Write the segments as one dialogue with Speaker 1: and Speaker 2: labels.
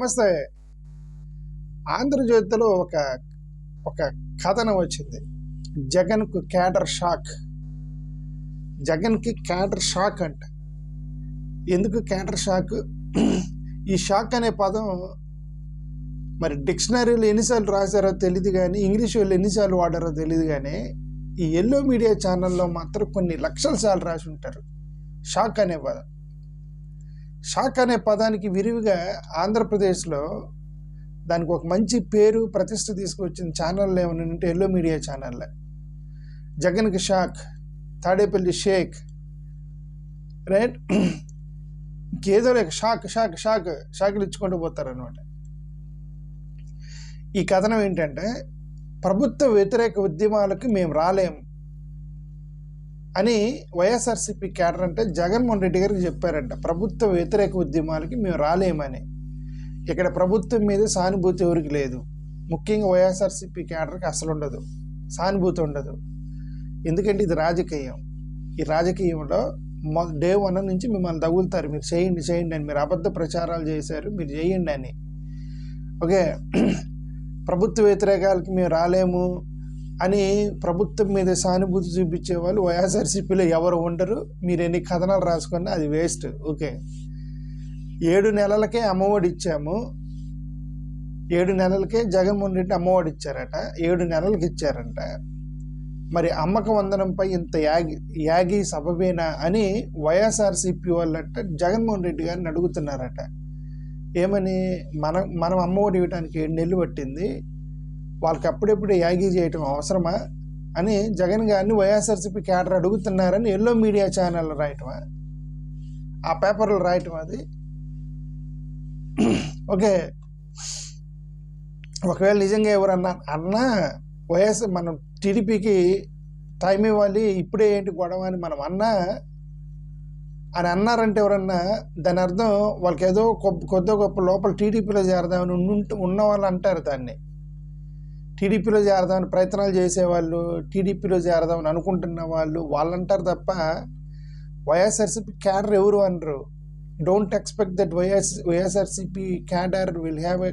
Speaker 1: నమస్తే. ఆంధ్రజ్యోతిలో ఒక ఒక కథనం వచ్చింది. జగన్కు క్యాడర్ షాక్. జగన్కి క్యాడర్ షాక్ అంట. ఎందుకు క్యాడర్ షాక్? ఈ షాక్ అనే పదం మరి డిక్షనరీలో ఎన్నిసార్లు రాశారో తెలియదు కానీ ఇంగ్లీష్ వాళ్ళు ఎన్నిసార్లు వాడారో తెలియదు కానీ ఈ ఎల్లో మీడియా ఛానల్లో మాత్రం కొన్ని లక్షల సార్లు రాసి ఉంటారు. షాక్ అనే పదం. షాక్ అనే పదానికి విరివిగా ఆంధ్రప్రదేశ్లో దానికి ఒక మంచి పేరు ప్రతిష్ట తీసుకొచ్చిన ఛానల్ ఏమైనా ఉంటే ఎల్లో మీడియా ఛానల్ జగన్కి షాక్ తాడేపల్లి షేక్ రైట్? ఇంకేదో లేక షాక్ షాక్ షాక్ షాకులు ఇచ్చుకుంటూ పోతారనమాట ఈ కథనం ఏంటంటే ప్రభుత్వ వ్యతిరేక ఉద్యమాలకు మేము రాలేము. అని వైఎస్ఆర్సీపీ క్యాడర్ అంటే జగన్మోహన్ రెడ్డి గారికి చెప్పారంట. ప్రభుత్వ వ్యతిరేక ఉద్యమాలకి మేము రాలేమని. ఇక్కడ ప్రభుత్వం మీద సానుభూతి ఎవరికి లేదు. ముఖ్యంగా వైఎస్ఆర్సీపీ క్యాడర్కి అసలు ఉండదు. సానుభూతి ఉండదు. ఎందుకంటే ఇది రాజకీయం. ఈ రాజకీయంలో మొ డే వన్ నుంచి మిమ్మల్ని తగులుతారు. మీరు చేయండి చేయండి అని. మీరు అబద్ధ ప్రచారాలు చేశారు మీరు చేయండి అని. ఓకే? ప్రభుత్వ వ్యతిరేకాలకి మేము రాలేము. అని ప్రభుత్వం మీద సానుభూతి చూపించే వాళ్ళు వైఎస్ఆర్సీపీలో ఎవరు ఉండరు. మీరు ఎన్ని కథనాలు రాసుకున్నా అది వేస్ట్. ఓకే. ఏడు నెలలకే అమ్మఒడి ఇచ్చాము. ఏడు నెలలకే జగన్మోహన్ రెడ్డి అమ్మఒడి ఇచ్చారట. ఏడు నెలలకి ఇచ్చారంట. మరి అమ్మక వందనంపై ఇంత యాగి యాగి సబబేనా అని వైఎస్ఆర్సీపీ వాళ్ళంట జగన్మోహన్ రెడ్డి గారిని అడుగుతున్నారట. ఏమని? మనం మనం అమ్మఒడి ఇవ్వడానికి ఏడు నెలలు పట్టింది. వాళ్ళకి అప్పుడెప్పుడు యాగి చేయటం అవసరమా అని జగన్ గారిని వైఎస్ఆర్సీపీ క్యాడర్ అడుగుతున్నారని ఎల్లో మీడియా ఛానల్ రాయటమా? ఆ పేపర్లు రాయటం అది? ఓకే. ఒకవేళ నిజంగా ఎవరన్నా అన్నా వైఎస్ మనం టీడీపీకి టైం ఇవ్వాలి ఇప్పుడే ఏంటి గొడవ అని మనం అన్నా అని అన్నారంటే ఎవరన్నా దాని అర్థం వాళ్ళకి ఏదో కొద్ది గొప్ప లోపల టీడీపీలో చేరదామని ఉంటు ఉన్న వాళ్ళు అంటారు దాన్ని. టీడీపీలో చేరదామని ప్రయత్నాలు చేసేవాళ్ళు టీడీపీలో చేరదామని అనుకుంటున్న వాళ్ళు వాళ్ళంటారు తప్ప వైఎస్ఆర్సీపీ క్యాడర్ ఎవరు అనరు. Don't expect that YS YSRCP cadre will have a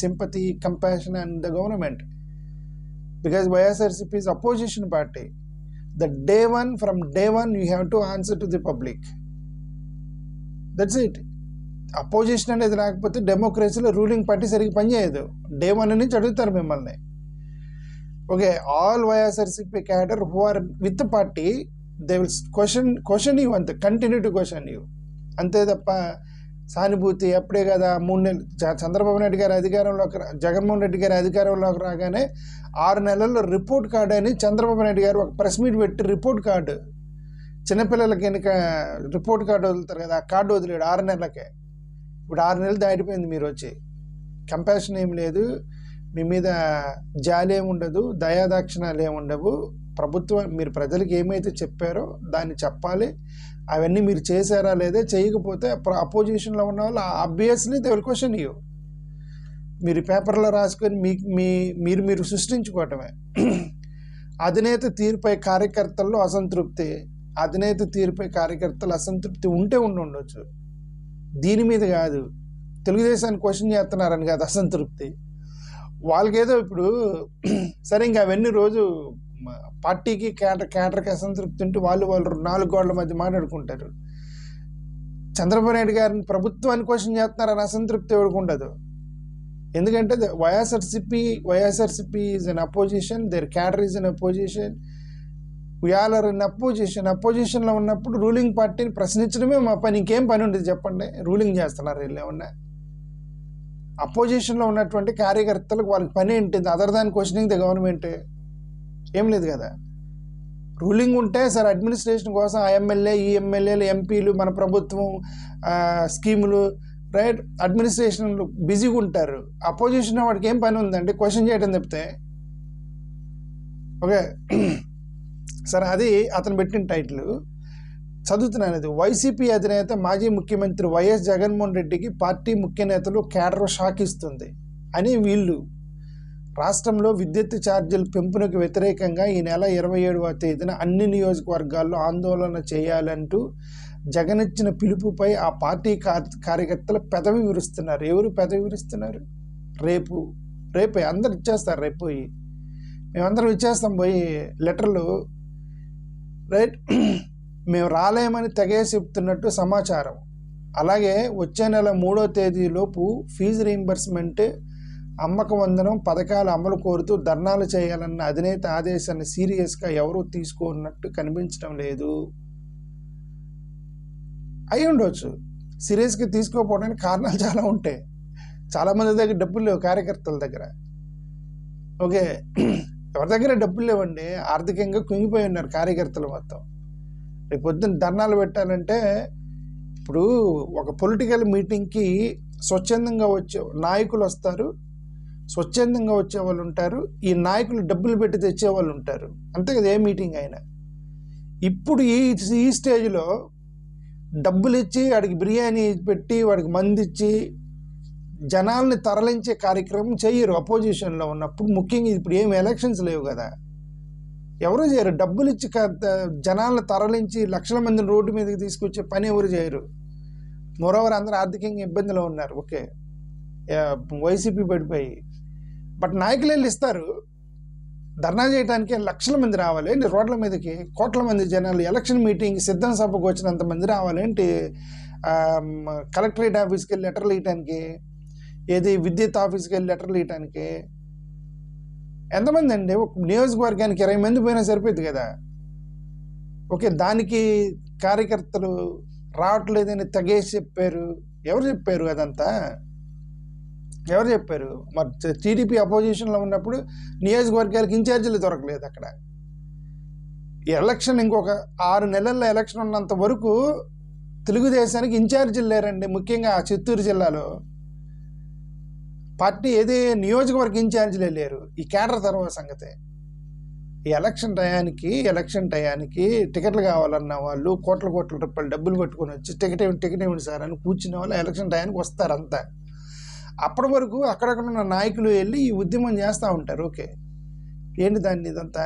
Speaker 1: sympathy compassion and the government because YSRCP is opposition party the day one from day one you have to answer to the public that's it opposition అనేది రాకపోతే డెమోక్రసీలో ruling party సరిగ్గా పనిచేయదు. Day one నుంచి అడుగుతారు మిమ్మల్ని. Okay all YSRCP cadre who are with party they will question question you అంతే continue to question you అంతే తప్ప సానుభూతి అప్పుడే కదా మూడు నెలలు చంద్రబాబు నాయుడు గారి అధికారంలోకి జగన్మోహన్ రెడ్డి గారి అధికారంలోకి రాగానే ఆరు నెలల్లో రిపోర్ట్ కార్డు అని చంద్రబాబు నాయుడు గారు ఒక ప్రెస్ మీట్ పెట్టి రిపోర్ట్ కార్డు చిన్నపిల్లలకి వెనుక రిపోర్ట్ కార్డు వదులుతారు కదా ఆ కార్డు వదిలేడు ఆరు నెలలకే. ఇప్పుడు ఆరు నెలలు దాటిపోయింది మీరు వచ్చి. కంపాషన్ ఏం లేదు. మీ మీద జాలి ఏముండదు దయాదాక్షిణాలు ఏమి ఉండవు. ప్రభుత్వం మీరు ప్రజలకు ఏమైతే చెప్పారో దాన్ని చెప్పాలి. అవన్నీ మీరు చేశారా లేదా చేయకపోతే అపోజిషన్లో ఉన్న వాళ్ళు obviously they will question you. మీరు పేపర్లో రాసుకొని మీ మీ మీరు మీరు సృష్టించుకోవటమే. అధినేత తీరుపై కార్యకర్తల్లో అసంతృప్తి అధినేత తీరుపై కార్యకర్తలు అసంతృప్తి ఉంటే ఉండి ఉండొచ్చు. దీని మీద కాదు. తెలుగుదేశాన్ని క్వశ్చన్ చేస్తున్నారని కాదు అసంతృప్తి. వాళ్ళకేదో ఇప్పుడు సరే ఇంకా అవన్నీ రోజు పార్టీకి కేటర్ కేటర్కి అసంతృప్తి ఉంటే వాళ్ళు వాళ్ళు నాలుగు గోడల మధ్య మాట్లాడుకుంటారు. చంద్రబాబు నాయుడు గారిని ప్రభుత్వాన్ని క్వశ్చన్ చేస్తున్నారని అసంతృప్తి ఎవరికి ఎందుకంటే YSRCP YSRCP is an opposition their cadre is an opposition we're are in opposition అపోజిషన్లో ఉన్నప్పుడు రూలింగ్ పార్టీని ప్రశ్నించడమే మా పని. ఇంకేం పని ఉంటుంది చెప్పండి. రూలింగ్ చేస్తున్నారు వీళ్ళు ఏమన్నా? అపోజిషన్లో ఉన్నటువంటి కార్యకర్తలకు వాళ్ళకి పని ఏంటిది? Other than questioning the government ఏం లేదు కదా? రూలింగ్ ఉంటే సార్ అడ్మినిస్ట్రేషన్ కోసం ఆ ఎమ్మెల్యే ఈ ఎమ్మెల్యేలు ఎంపీలు మన ప్రభుత్వం స్కీములు రైట్ అడ్మినిస్ట్రేషన్లు బిజీగా ఉంటారు. అపోజిషన్ వాడికి ఏం పని ఉందండి? క్వశ్చన్ చేయడం చెప్తే ఓకే సరే అది అతను పెట్టిన టైటిల్ చదువుతున్నాను అది వైసీపీ అధినేత మాజీ ముఖ్యమంత్రి వైఎస్ జగన్మోహన్ రెడ్డికి పార్టీ ముఖ్య నేతలు కేడర్ షాక్ ఇస్తుంది అని వీళ్ళు. రాష్ట్రంలో విద్యుత్ ఛార్జీల పెంపునకు వ్యతిరేకంగా ఈ నెల ఇరవై ఏడవ తేదీన అన్ని నియోజకవర్గాల్లో ఆందోళన చేయాలంటూ జగన్ ఇచ్చిన పిలుపుపై ఆ పార్టీ కార్యకర్తలు పెదవి విరుస్తున్నారు. ఎవరు పెదవి విరుస్తున్నారు? రేపు రేపే అందరు ఇచ్చేస్తారు రేపు పోయి. మేమందరం ఇచ్చేస్తాం పోయి లెటర్లు. రైట్? మేము రాలేమని తెగేసి చెప్తున్నట్టు సమాచారం. అలాగే వచ్చే నెల మూడో తేదీలోపు ఫీజు రీయింబర్స్మెంట్ అమ్మక వందనం పథకాల అమలు కోరుతూ ధర్నాలు చేయాలన్న అధినేత ఆదేశాన్ని సీరియస్గా ఎవరూ తీసుకోనట్టు కనిపించడం లేదు. అయి ఉండవచ్చు సీరియస్గా తీసుకోకపోవడానికి కారణాలు చాలా ఉంటాయి. చాలామంది దగ్గర డబ్బులు లేవు కార్యకర్తల దగ్గర. ఓకే. ఎవరి దగ్గర డబ్బులు లేవండి ఆర్థికంగా కుంగిపోయి ఉన్నారు కార్యకర్తలు మొత్తం. రేపు పొద్దున్న ధర్నాలు పెట్టాలంటే ఇప్పుడు ఒక పొలిటికల్ మీటింగ్కి స్వచ్ఛందంగా వచ్చే నాయకులు వస్తారు స్వచ్ఛందంగా వచ్చే వాళ్ళు ఉంటారు ఈ నాయకులు డబ్బులు పెట్టి తెచ్చే వాళ్ళు ఉంటారు. అంతే కదా ఏ మీటింగ్ అయినా. ఇప్పుడు ఈ ఈ స్టేజ్లో డబ్బులు ఇచ్చి వాడికి బిర్యానీ పెట్టి వాడికి మంది ఇచ్చి జనాల్ని తరలించే కార్యక్రమం చేయరు అపోజిషన్లో ఉన్నప్పుడు. ముఖ్యంగా ఇప్పుడు ఏం ఎలక్షన్స్ లేవు కదా. ఎవరు చేయరు. డబ్బులు ఇచ్చి జనాలను తరలించి లక్షల మందిని రోడ్డు మీదకి తీసుకొచ్చే పని ఎవరు చేయరు. మోరవర్ అందరూ ఆర్థికంగా ఇబ్బందిలో ఉన్నారు. ఓకే. వైసీపీ పడిపోయి. బట్ నాయకులు వెళ్ళి ఇస్తారు. ధర్నా చేయడానికి లక్షల మంది రావాలేంటి రోడ్ల మీదకి? కోట్ల మంది జనాలు ఎలక్షన్ మీటింగ్ సిద్ధం సభకు వచ్చినంత మంది రావాలేంటి కలెక్టరేట్ ఆఫీస్కి వెళ్ళి లెటర్లు ఇవ్వటానికి ఏది విద్యుత్ ఆఫీస్కి వెళ్ళి లెటర్లు ఇవ్వటానికి ఎంతమంది అండి? ఒక నియోజకవర్గానికి ఇరవై మంది పోయినా సరిపోయింది కదా? ఓకే దానికి కార్యకర్తలు రావట్లేదని తగేసి చెప్పారు. ఎవరు చెప్పారు అదంతా? ఎవరు చెప్పారు? మరి టీడీపీ అపోజిషన్లో ఉన్నప్పుడు నియోజకవర్గాలకు ఇన్ఛార్జీలు దొరకలేదు అక్కడ. ఎలక్షన్ ఇంకొక ఆరు నెలల్లో ఎలక్షన్ ఉన్నంత వరకు తెలుగుదేశానికి ఇన్ఛార్జీలు లేరండి ముఖ్యంగా చిత్తూరు జిల్లాలో. పార్టీ ఏది నియోజకవర్గ ఇన్ఛార్జీలే లేరు. ఈ కేడర్ తర్వాత సంగతే. ఈ ఎలక్షన్ టయానికి ఎలక్షన్ టయానికి టికెట్లు కావాలన్న వాళ్ళు కోట్ల కోట్ల రూపాయలు డబ్బులు పట్టుకొని వచ్చి టికెట్ టికెట్ ఇవ్వండి సార్ అని కూర్చునే వాళ్ళు ఎలక్షన్ టయానికి వస్తారు అంతా. అప్పటి వరకు అక్కడక్కడ ఉన్న నాయకులు వెళ్ళి ఈ ఉద్యమం చేస్తూ ఉంటారు. ఓకే. ఏంటి దాన్ని ఇదంతా?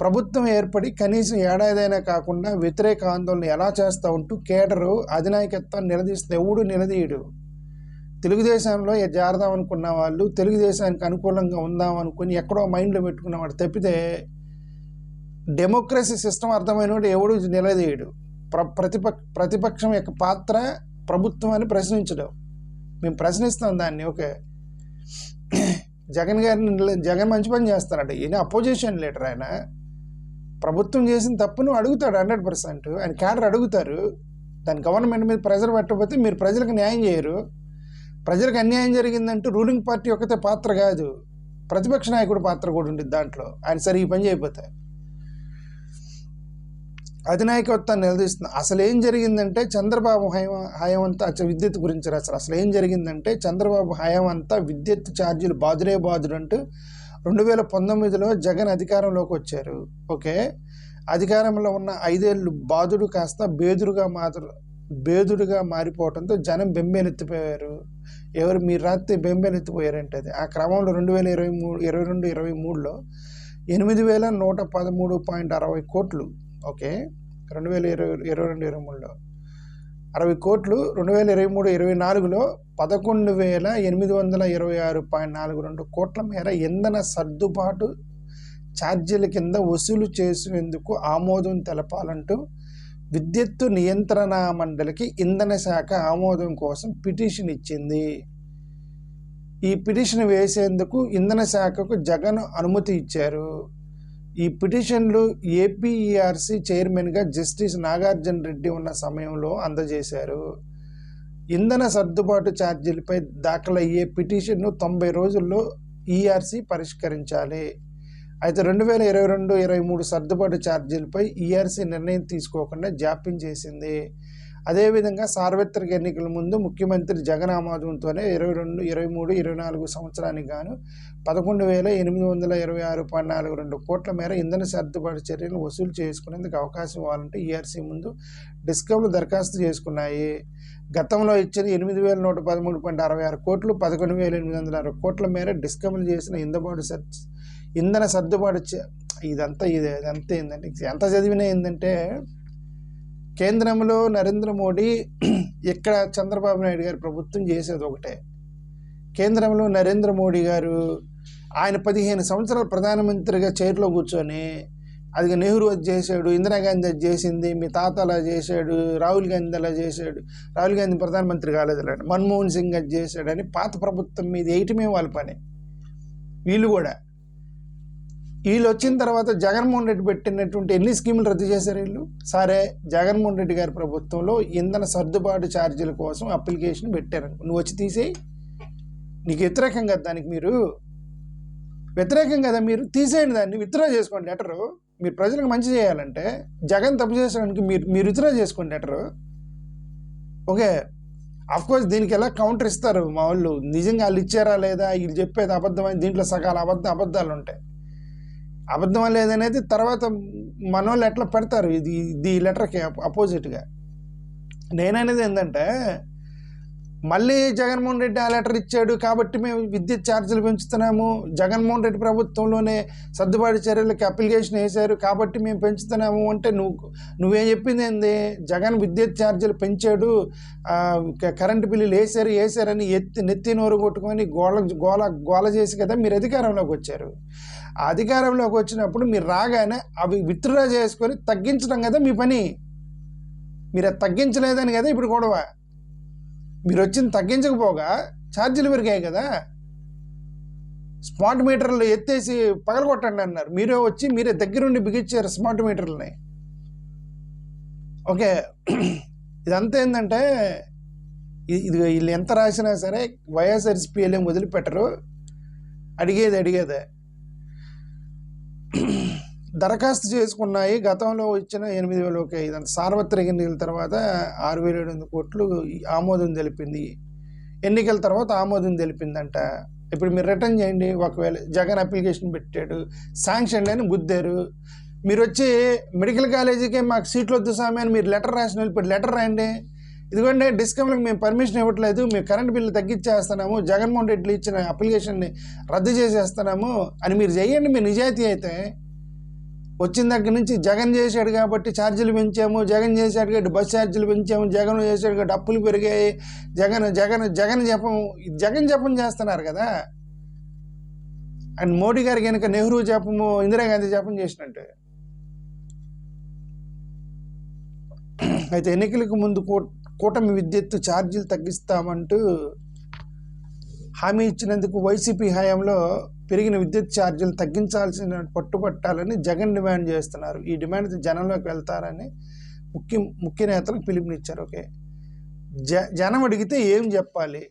Speaker 1: ప్రభుత్వం ఏర్పడి కనీసం ఏడాదైనా కాకుండా వ్యతిరేక ఆందోళన ఎలా చేస్తూ ఉంటూ కేడరు అధినాయకత్వం నిలదీస్తే ఎవడు నిలదీయడు. తెలుగుదేశంలో ఏ జారదాం అనుకున్న వాళ్ళు తెలుగుదేశానికి అనుకూలంగా ఉందాం అనుకుని ఎక్కడో మైండ్లో పెట్టుకున్న వాడు తప్పితే డెమోక్రసీ సిస్టమ్ అర్థమైనవాడు ఎవడు నిలదీయడు. ప్ర ప్రతిపక్ష ప్రతిపక్షం యొక్క పాత్ర ప్రభుత్వం అని ప్రశ్నించడం. మేము ప్రశ్నిస్తాం దాన్ని ఓకే. జగన్ గారిని జగన్ మంచి పని చేస్తారట. ఈయన అపోజిషన్ లీడర్ ఆయన. ప్రభుత్వం చేసిన తప్పును అడుగుతాడు హండ్రెడ్ పర్సెంట్. ఆయన క్యాడర్ అడుగుతారు. దాని గవర్నమెంట్ మీద ప్రెజర్ పెట్టకపోతే మీరు ప్రజలకు న్యాయం చేయరు. ప్రజలకు అన్యాయం జరిగిందంటూ రూలింగ్ పార్టీ ఒకతే పాత్ర కాదు. ప్రతిపక్ష నాయకుడు పాత్ర కూడా ఉంటుంది దాంట్లో. ఆయన సరే ఈ పని చేయకపోతే. అధినాయకత్వాన్ని నిలదీస్తుంది అసలు ఏం జరిగిందంటే చంద్రబాబు హయం హయం అంతా అచ్చ విద్యుత్ గురించి రాశారు. అసలు ఏం జరిగిందంటే చంద్రబాబు హయం అంతా విద్యుత్ ఛార్జీలు బాదురే బాదుడు అంటూ రెండు వేల పంతొమ్మిదిలో జగన్ అధికారంలోకి వచ్చారు. ఓకే? అధికారంలో ఉన్న ఐదేళ్ళు బాధుడు కాస్త బేదురుగా మాత్రం బేదుడుగా మారిపోవడంతో జనం బెంబేనెత్తిపోయారు. ఎవరు మీరు రాత్రి బెంబేలెత్తిపోయారంటే అది. ఆ క్రమంలో రెండు వేల ఇరవై మూడు ఇరవై రెండు ఇరవై మూడులో ఎనిమిది వేల నూట పదమూడు పాయింట్ అరవై కోట్లు ఓకే రెండు వేల ఇరవై ఇరవై రెండు ఇరవై మూడులో. అరవై కోట్లు రెండు వేల ఇరవై మూడు ఇరవై నాలుగులో పదకొండు వేల ఎనిమిది వందల ఇరవై ఆరు పాయింట్ నాలుగు రెండు కోట్ల మేర ఇంధన సర్దుబాటు ఛార్జీల కింద వసూలు చేసేందుకు ఆమోదం తెలపాలంటూ విద్యుత్తు నియంత్రణ మండలికి ఇంధన శాఖ ఆమోదం కోసం పిటిషన్ ఇచ్చింది. ఈ పిటిషన్ వేసేందుకు ఇంధన శాఖకు జగన్ అనుమతి ఇచ్చారు. ఈ పిటిషన్లు ఏపీఈఆర్సీ చైర్మన్గా జస్టిస్ నాగార్జున రెడ్డి ఉన్న సమయంలో అందజేశారు. ఇంధన సర్దుబాటు ఛార్జీలపై దాఖలయ్యే పిటిషన్ను తొంభై రోజుల్లో ఈఆర్సీ పరిష్కరించాలి. అయితే రెండు వేల ఇరవై రెండు ఇరవై మూడు సర్దుబాటు ఛార్జీలపై ఈఆర్సీ నిర్ణయం తీసుకోకుండా జాప్యం చేసింది. అదేవిధంగా సార్వత్రిక ఎన్నికల ముందు ముఖ్యమంత్రి జగన్ ఆమోదంతోనే ఇరవై రెండు ఇరవై మూడు ఇరవై నాలుగు సంవత్సరానికి గాను పదకొండు వేల ఎనిమిది వందల ఇరవై ఆరు పాయింట్ నాలుగు రెండు కోట్ల మేర ఇంధన సర్దుబాటు చర్యలు వసూలు చేసుకునేందుకు అవకాశం ఇవ్వాలంటే ఈఆర్సీ ముందు డిస్కౌంట్లు దరఖాస్తు చేసుకున్నాయి. గతంలో ఇచ్చిన ఎనిమిది వేల నూట పదమూడు పాయింట్ అరవై ఆరు కోట్లు పదకొండు వేల ఎనిమిది వందల అరవై కోట్ల మేర డిస్కౌంట్లు చేసిన ఇందబాటు సర్ ఇంధన సర్దుబాటు ఇదంతా ఇది ఇదంతా ఏంటంటే ఎంత చదివినా ఏంటంటే కేంద్రంలో నరేంద్ర మోడీ ఇక్కడ చంద్రబాబు నాయుడు గారి ప్రభుత్వం చేసేది ఒకటే. కేంద్రంలో నరేంద్ర మోడీ గారు ఆయన పదిహేను సంవత్సరాలు ప్రధానమంత్రిగా చైర్లో కూర్చొని అది నెహ్రూ అది చేశాడు ఇందిరాగాంధీ అది చేసింది మీ తాత అలా చేశాడు రాహుల్ గాంధీ అలా చేశాడు రాహుల్ గాంధీ ప్రధానమంత్రి కాలేదు కాలేదులేండి మన్మోహన్ సింగ్ అది చేశాడని పాత ప్రభుత్వం మీద వేయటమే వాళ్ళ పని. వీళ్ళు కూడా వీళ్ళు వచ్చిన తర్వాత జగన్మోహన్ రెడ్డి పెట్టినటువంటి ఎన్ని స్కీములు రద్దు చేశారు వీళ్ళు? సరే జగన్మోహన్ రెడ్డి గారి ప్రభుత్వంలో ఇంధన సర్దుబాటు ఛార్జీల కోసం అప్లికేషన్ పెట్టారు. నువ్వు వచ్చి తీసేయి. నీకు వ్యతిరేకం కదా దానికి మీరు. వ్యతిరేకం కదా మీరు. తీసేయండి దాన్ని. విత్డ్రా చేసుకోండి లెటరు. మీరు ప్రజలకు మంచి చేయాలంటే జగన్ తప్పు చేసడానికి మీరు మీరు విత్డ్రా చేసుకోండి లెటరు. ఓకే? అఫ్ కోర్స్ దీనికి ఎలా కౌంటర్ ఇస్తారు మా వాళ్ళు? నిజంగా వాళ్ళు ఇచ్చారా లేదా? వీళ్ళు చెప్పేది అబద్ధమని దీంట్లో సకాల అబద్ధ అబద్ధాలు ఉంటాయి. అబద్ధం లేదనేది తర్వాత మనోళ్ళు ఎట్లా పెడతారు? ఇది ఈ లెటర్కి అపోజిట్గా నేననేది ఏంటంటే మళ్ళీ జగన్మోహన్ రెడ్డి ఆ లెటర్ ఇచ్చాడు కాబట్టి మేము విద్యుత్ ఛార్జీలు పెంచుతున్నాము. జగన్మోహన్ రెడ్డి ప్రభుత్వంలోనే సర్దుబాటు చర్యలకు అప్లికేషన్ వేశారు కాబట్టి మేము పెంచుతున్నాము అంటే నువ్వు నువ్వేం చెప్పింది ఏంది? జగన్ విద్యుత్ ఛార్జీలు పెంచాడు. కరెంటు బిల్లులు వేశారు వేసారని ఎత్తి నెత్తి నోరు కొట్టుకొని గోల గోల గోల చేసి కదా మీరు అధికారంలోకి వచ్చారు. అధికారంలోకి వచ్చినప్పుడు మీరు రాగానే అవి విత్డ్రా చేసుకొని తగ్గించడం కదా మీ పని. మీరు అది తగ్గించలేదని కదా ఇప్పుడు గొడవ. మీరు వచ్చింది తగ్గించకపోగా ఛార్జీలు పెరిగాయి కదా. స్మార్ట్ మీటర్లు ఎత్తేసి పగలగొట్టండి అన్నారు. మీరే వచ్చి మీరే దగ్గరుండి బిగించారు స్మార్ట్ మీటర్లని. ఓకే. ఇదంతా ఏంటంటే ఇది వీళ్ళు ఎంత రాసినా సరే వైఎస్ఆర్సీపీఎల్ఏం వదిలిపెట్టరు అడిగేది అడిగేదే. దరఖాస్తు చేసుకున్నాయి. గతంలో ఇచ్చిన ఎనిమిది వేల ఒక ఐదు సార్వత్రిక ఎన్నికల తర్వాత ఆరు వేల ఏడు వందల కోట్లు ఆమోదం తెలిపింది. ఎన్నికల తర్వాత ఆమోదం తెలిపిందంట. ఇప్పుడు మీరు రిటర్న్ చేయండి. ఒకవేళ జగన్ అప్లికేషన్ పెట్టాడు శాంక్షన్ అని గుద్దారు. మీరు వచ్చి మెడికల్ కాలేజీకి మాకు సీట్లు వద్దు స్వామి అని మీరు లెటర్ రాసిన ఇప్పుడు లెటర్ రాయండి. ఇదిగోండి డిస్కమ్లకు మేము పర్మిషన్ ఇవ్వట్లేదు. మేము కరెంట్ బిల్లు తగ్గించేస్తున్నాము. జగన్మోహన్ రెడ్డి ఇచ్చిన అప్లికేషన్ని రద్దు చేసేస్తున్నాము అని మీరు చేయండి. మీ నిజాయితీ అయితే వచ్చిన దగ్గర నుంచి జగన్ చేశాడు కాబట్టి ఛార్జీలు పెంచాము జగన్ చేశాడు కాబట్టి బస్ ఛార్జీలు పెంచాము జగన్ చేశాడు కాబట్టి అప్పులు పెరిగాయి జగన్ జగన్ జగన్ జపం జగన్ జపం చేస్తున్నారు కదా. అండ్ మోడీ గారికి కనుక నెహ్రూ జపము ఇందిరాగాంధీ జపం చేసినట్టు. అయితే ఎన్నికలకు ముందు కూ- కూటమి విద్యుత్ ఛార్జీలు తగ్గిస్తామంటూ హామీ ఇచ్చినందుకు వైసీపీ హయాంలో పెరిగిన విద్యుత్ ఛార్జీలు తగ్గించాల్సిన పట్టుబట్టాలని జగన్ డిమాండ్ చేస్తున్నారు. ఈ డిమాండ్ జనంలోకి వెళ్తారని ముఖ్య ముఖ్య నేతలకు పిలుపునిచ్చారు. ఓకే. జ జనం అడిగితే ఏం చెప్పాలి?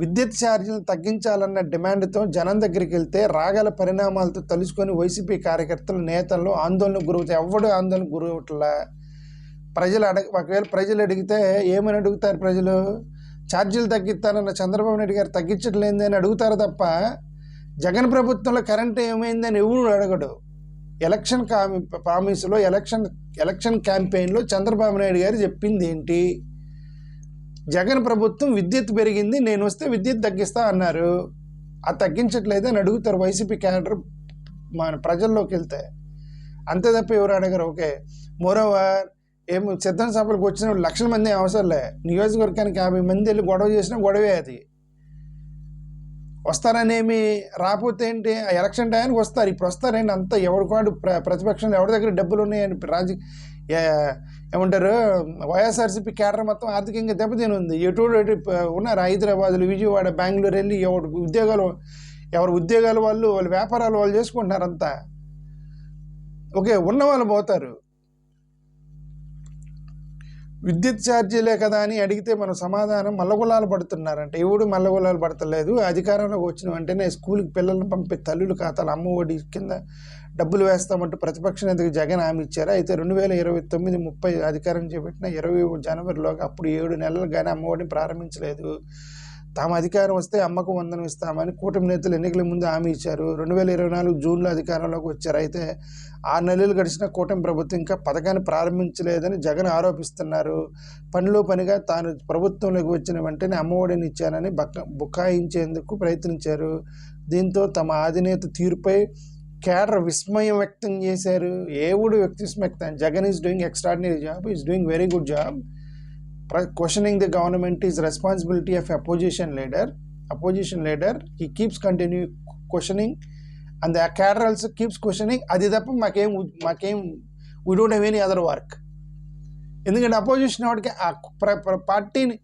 Speaker 1: విద్యుత్ ఛార్జీలను తగ్గించాలన్న డిమాండ్తో జనం దగ్గరికి వెళ్తే రాగల పరిణామాలతో తలుచుకొని వైసీపీ కార్యకర్తలు నేతలు ఆందోళనకు గురవుతాయి ఎవడు ఆందోళనకు గురవట్లా? ప్రజలు అడగ ఒకవేళ ప్రజలు అడిగితే ఏమని అడుగుతారు ప్రజలు? ఛార్జీలు తగ్గిస్తానన్న చంద్రబాబు నాయుడు గారు తగ్గించట్లేదు అని అడుగుతారు తప్ప జగన్ ప్రభుత్వంలో కరెంట్ ఏమైందని ఎవరు అడగడు. ఎలక్షన్ కామి ప్రామిస్లో ఎలక్షన్ ఎలక్షన్ క్యాంపెయిన్లో చంద్రబాబు నాయుడు గారు చెప్పింది ఏంటి? జగన్ ప్రభుత్వం విద్యుత్ పెరిగింది నేను వస్తే విద్యుత్ తగ్గిస్తా అన్నారు. అది తగ్గించట్లేదు అని అడుగుతారు వైసీపీ క్యాడర్ మన ప్రజల్లోకి వెళ్తే. అంతే తప్ప ఎవరు అడగరు. ఓకే. మోరోవర్ ఏం సిద్ధం సభలకు వచ్చిన లక్షల మంది ఏం అవసరంలే. నియోజకవర్గానికి యాభై మంది వెళ్ళి గొడవ చేసినా గొడవే అది. వస్తారనేమి రాకపోతే ఏంటి? ఆ ఎలక్షన్ టైంకి వస్తారు. ఇప్పుడు వస్తారేంటి అంతా ఎవరికాడు ప్ర ప్రతిపక్షంలో ఎవరి దగ్గర డబ్బులు ఉన్నాయని రాజ ఏమంటారు? వైఎస్ఆర్సీపీ కేడర్ మొత్తం ఆర్థికంగా దెబ్బతిని ఉంది ఎటు ఎటు ఉన్నారు హైదరాబాద్లో విజయవాడ బెంగళూరు వెళ్ళి ఎవరు ఉద్యోగాలు ఎవరు ఉద్యోగాలు వాళ్ళు వాళ్ళ వ్యాపారాలు వాళ్ళు చేసుకుంటున్నారు అంతా. ఓకే ఉన్న వాళ్ళు పోతారు. విద్యుత్ ఛార్జీలే కదా అని అడిగితే మన సమాధానం మల్లగులాలు పడుతున్నారంటే. ఎవడు మల్లగులాలు పడతలేదు? అధికారంలోకి వచ్చిన వెంటనే స్కూల్కి పిల్లల్ని పంపే తల్లుల ఖాతాలు అమ్మ ఒడి కింద డబ్బులు వేస్తామంటూ ప్రతిపక్ష నేతకు జగన్ హామీ ఇచ్చారు? అయితే రెండు వేల ఇరవై తొమ్మిది ముప్పై అధికారం చేపట్టిన ఇరవై జనవరిలోగా అప్పుడు ఏడు నెలలు కానీ అమ్మఒడిని ప్రారంభించలేదు. తాము అధికారం వస్తే అమ్మకు వందనం ఇస్తామని కూటమి నేతలు ఎన్నికల ముందు హామీ ఇచ్చారు. రెండు వేల ఇరవై నాలుగు జూన్లో అధికారంలోకి వచ్చారు. అయితే ఆరు నెలలు గడిచిన కూటమి ప్రభుత్వం ఇంకా పథకాన్ని ప్రారంభించలేదని జగన్ ఆరోపిస్తున్నారు. పనిలో పనిగా తాను ప్రభుత్వంలోకి వచ్చిన వెంటనే అమ్మఒడిని ఇచ్చానని బక్క బుకాయించేందుకు ప్రయత్నించారు. దీంతో తమ అధినేత తీరుపై కేడర్ విస్మయం వ్యక్తం చేశారు. ఏవుడు వ్యక్తి వ్యక్తం Jagan is doing extraordinary job is doing very good job. Questioning the government is responsibility of opposition leader opposition leader he keeps continue questioning and the cadre also keeps questioning అది తప్ప మాకేం మాకేం we don't have any other work ఎందుకంటే opposition వాడికి ఆ ప్ర- పార్టీని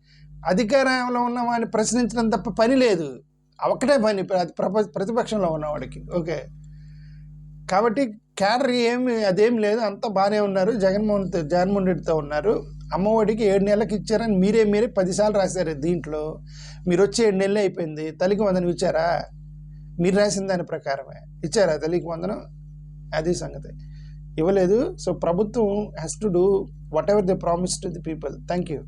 Speaker 1: అధికారంలో ఉన్న వాడిని ప్రశ్నించడం తప్ప పని లేదు. ఒకటే పని ప్రతిపక్షంలో ఉన్నవాడికి ఓకే. కాబట్టి క్యాడర్ ఏమి అదేం లేదు. అంతా బాగానే ఉన్నారు. జగన్మోహన్ జగన్మోహన్ రెడ్డితో ఉన్నారు. అమ్మఒడికి ఏడు నెలలకు ఇచ్చారని మీరే మీరే పదిసార్లు రాశారు దీంట్లో. మీరు వచ్చి ఏడు నెలలు అయిపోయింది. తల్లికి వందనం ఇచ్చారా? మీరు రాసిన దాని ప్రకారమే. ఇచ్చారా తల్లికి వందనం? అది సంగతి. ఇవ్వలేదు. సో ప్రభుత్వం has to do whatever the promise to the people thank you